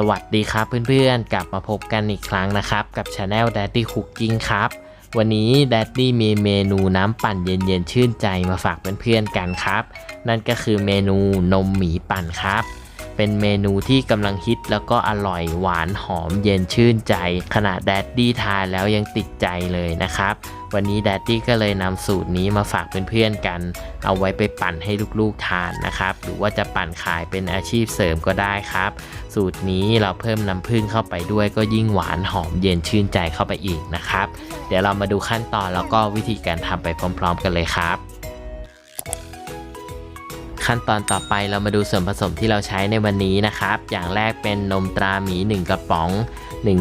สวัสดีครับเพื่อนๆ กลับมาพบกันอีกครั้งนะครับ กับช anel Daddy Cooking ครับ วันนี้ Daddy มีเมนูน้ำปั่นเย็นๆ ชื่นใจมาฝากเพื่อนๆกันครับ นั่นก็คือเมนูนมหมีปั่นครับ เป็นเมนูที่กำลังฮิตแล้วก็อร่อยหวานหอมเย็นชื่นใจ ขนาดแดดดี้ทานแล้วยังติดใจเลยนะครับ วันนี้แดดดี้ก็เลยนำสูตรนี้มาฝากเพื่อนๆกัน เอาไว้ไปปั่นให้ลูกๆทานนะครับ หรือว่าจะปั่นขายเป็นอาชีพเสริมก็ได้ครับ สูตรนี้เราเพิ่มน้ำผึ้งเข้าไปด้วยก็ยิ่งหวานหอมเย็นชื่นใจเข้าไปอีกนะครับ เดี๋ยวเรามาดูขั้นตอนแล้วก็วิธีการทำไปพร้อม ๆ กันเลยครับ ขั้นตอนต่อไปเรามาดูส่วนผสมที่เราใช้ในวันนี้นะครับ อย่างแรกเป็นนมตราหมี 1 กระป๋อง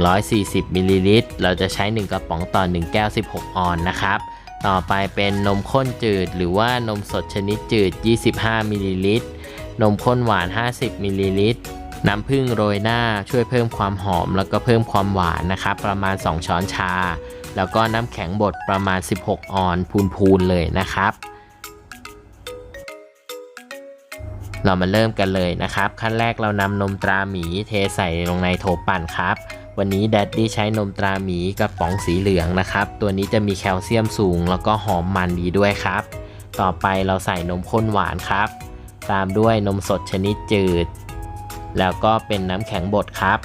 140มิลลิลิตรเราจะใช้ 1 กระป๋องต่อ 1 แก้ว 16 ออนนะครับ ต่อไปเป็นนมข้นจืด หรือว่านมสดชนิดจืด 25มิลลิลิตร นมข้นหวาน 50มิลลิลิตร น้ำผึ้งโรยหน้าช่วยเพิ่มความหอม แล้วก็เพิ่มความหวานนะครับ ประมาณ 2 ช้อนชา แล้วก็น้ำแข็งบดประมาณ 16 ออนพูนๆเลยนะครับ เรามาเริ่มกันเลยนะครับ ขั้นแรกเรานำนมตราหมีเทใส่ลงในโถปั่นครับ วันนี้แดดดี้ใช้นมตราหมีกระป๋องสีเหลืองนะครับ ตัวนี้จะมีแคลเซียมสูง แล้วก็หอมมันดีด้วยครับ ต่อไปเราใส่นมข้นหวานครับ ตามด้วยนมสดชนิดจืด แล้วก็เป็นน้ำแข็งบดครับ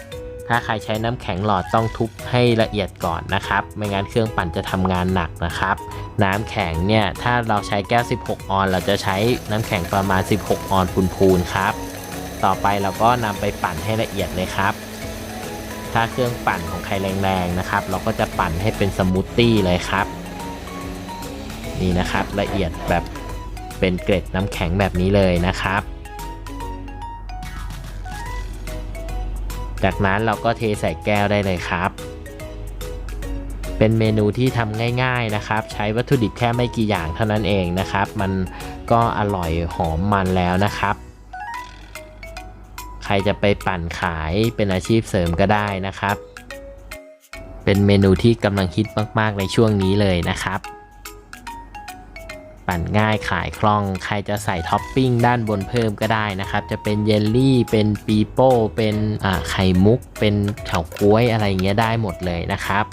ถ้าใครใช้น้ำแข็งหลอดต้องทุบให้ละเอียดก่อนนะครับ ไม่งั้นเครื่องปั่นจะทำงานหนักนะครับ น้ำแข็งเนี่ยถ้าเราใช้แก้ว 16 ออน เราจะใช้น้ำแข็งประมาณ 16 ออนซ์พูนๆครับ ต่อไปเราก็นำไปปั่นให้ละเอียดเลยครับ ถ้าเครื่องปั่นของใครแรงๆนะครับ เราก็จะปั่นให้เป็นสมูทตี้เลยครับ นี่นะครับละเอียดแบบเป็นเกล็ดน้ำแข็งแบบนี้เลยนะครับ จากนั้นเราก็เทใส่แก้วได้เลยครับ เป็นเมนูที่ทำง่ายๆนะครับ ใช้วัตถุดิบแค่ไม่กี่อย่างเท่านั้นเองนะครับ มันก็อร่อยหอมมันแล้วนะครับ ใครจะไปปั่นขายเป็นอาชีพเสริมก็ได้นะครับ เป็นเมนูที่กำลังฮิตมากๆในช่วงนี้เลยนะครับ ปั่นง่ายขายคล่อง ใครจะใส่ท็อปปิ้งด้านบนเพิ่มก็ได้นะครับ จะเป็นเยลลี่ เป็นปีโป้ เป็นไข่มุก เป็นเฉาก๊วยอะไรเงี้ยได้หมดเลยนะครับ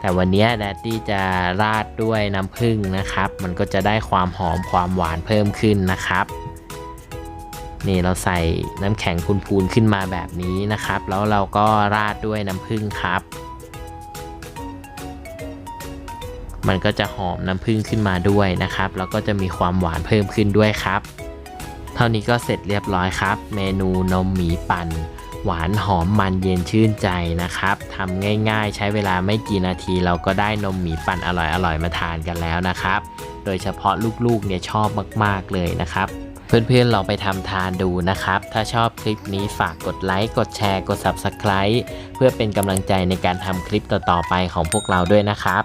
แต่วันนี้แดดดี้จะราดด้วยน้ำผึ้งนะครับ มันก็จะได้ความหอมความหวานเพิ่มขึ้นนะครับนี่เราใส่น้ำแข็งพูนๆขึ้นมาแบบนี้นะครับ แล้วเราก็ราดด้วยน้ำผึ้งครับ มันก็จะหอมน้ำผึ้งขึ้นมาด้วยนะครับ แล้วก็จะมีความหวานเพิ่มขึ้นด้วยครับ เท่านี้ก็เสร็จเรียบร้อยครับ เมนูนมหมีปั่น หวานหอมมันเย็นชื่นใจนะครับทำง่ายๆ ใช้เวลาไม่กี่นาที เราก็ได้นมหมีปั่นอร่อยๆมาทานกันแล้วนะครับ โดยเฉพาะลูกๆเนี่ยชอบมากๆเลยนะครับเพื่อนๆลองไปทำทานดูนะครับ ถ้าชอบคลิปนี้ฝากกดไลค์ กดแชร์ กด Subscribe เพื่อเป็นกำลังใจในการทำคลิปต่อๆไปของพวกเราด้วยนะครับ